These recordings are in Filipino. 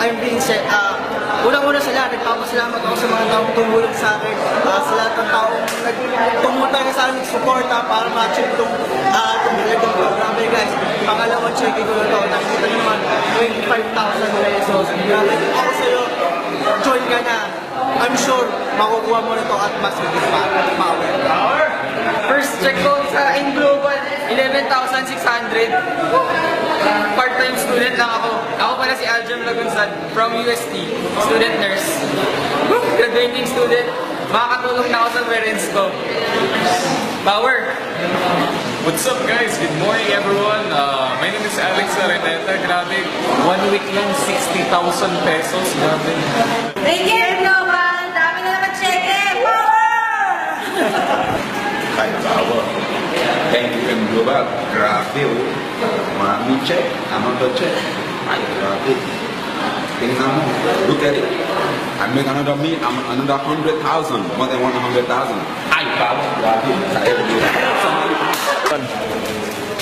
Kasi, ah, unang-una sa lahat, nagpapasalamat ako sa mga taong tumulong sa akin, ah, sa lahat ng taong nagtumutay sa amin, suporta para ma-achieve itong uh, itong ganitong program. Eh, guys, pangalawang checking ko na to, nakita nyo naman, 25,000 pesos. Grabe, ako sa'yo, join ka na. I'm sure, makukuha mo na to at mas higit pa. Power. First check ko sa in global, 11,600. Part-time student lang ako. Pala si Aljam Lagunsad from UST, student nurse. Graduating student. Makakatulong na ako sa parents ko. Power! What's up guys? Good morning everyone. Uh, my name is Alex Areneta. Grabe, one week lang 60,000 pesos. Grabe. Bigyan naman! Dami na naman check eh! Power! Ay, bawa. Thank you, M. Global. Grabe, oh. Mami check. Ano to check? Ay, grabe. Tingnan mo. Look at it. I make another meal, I'm another 100,000, more than 100,000. Ay, bawa. Grabe. Sa every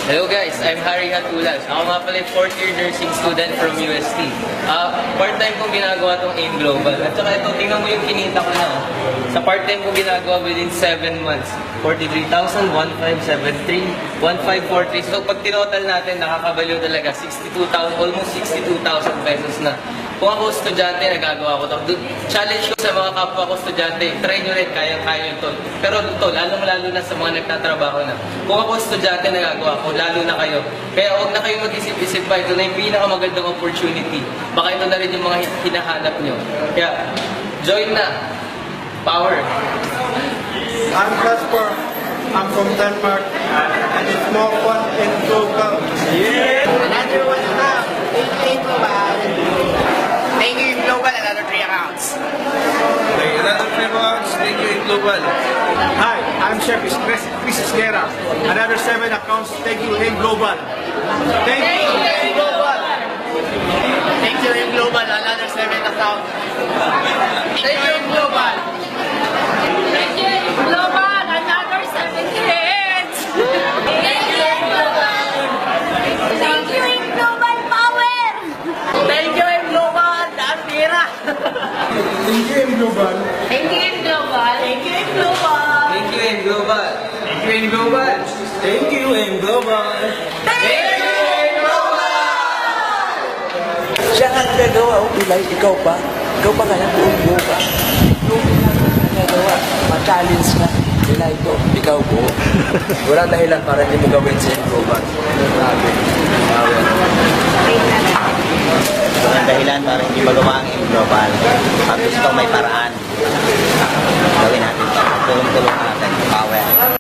Hello guys, I'm Harry Hatulas. Ako nga pala fourth year nursing student from UST. Ah, part-time kong ginagawa tong AIM Global. At saka ito, tingnan mo yung kinita ko na. oh. Sa part-time kong ginagawa within 7 months, 43,000, 1,573, 1,543. So pag tinotal natin, nakakabaliw talaga. 62,000, almost 62,000 pesos na. Kung ako estudyante, nagagawa ko to. Challenge ko sa mga kapwa ko estudyante, try nyo rin, kaya-kaya nyo to. Pero ito, lalong-lalo na sa mga nagtatrabaho na. Kung ako estudyante, nagagawa ko, lalo na kayo. Kaya huwag na kayo mag-isip-isip pa, ito na yung pinakamagandang opportunity. Baka ito na rin yung mga hin- hinahanap nyo. Kaya, join na. Power. I'm Casper. I'm from Denmark. And it's more fun in global. Another one now. Thank you, Global. Thank you, Global. Another three accounts. Another three months. Thank you in global. Hi, I'm Chef Chris, Chris Esquera. Another seven accounts. Thank you in global. Thank you in global. Thank you, in Global. Another seven account. Thank you, in Global. Thank you, Global! Another 70 hits! Thank you, Global! Thank you, Global Power! Thank you, in Global. Pira. Thank you in global. Thank you, Global! Thank you, Global! Thank you in Global. Thank you in Global. Thank you, in Global. Siya nga nagagawa, oh, Pilay, ikaw pa. Ikaw pa kaya buong buo ka. Yung nagagawa, ma-challenge ka. Pilay ito, ikaw po. Wala dahilan para hindi mo gawin sa global. Grabe. Ito ang dahilan para hindi magawa ang global. Pag gusto may paraan, gawin natin. Tulong-tulong natin. Power.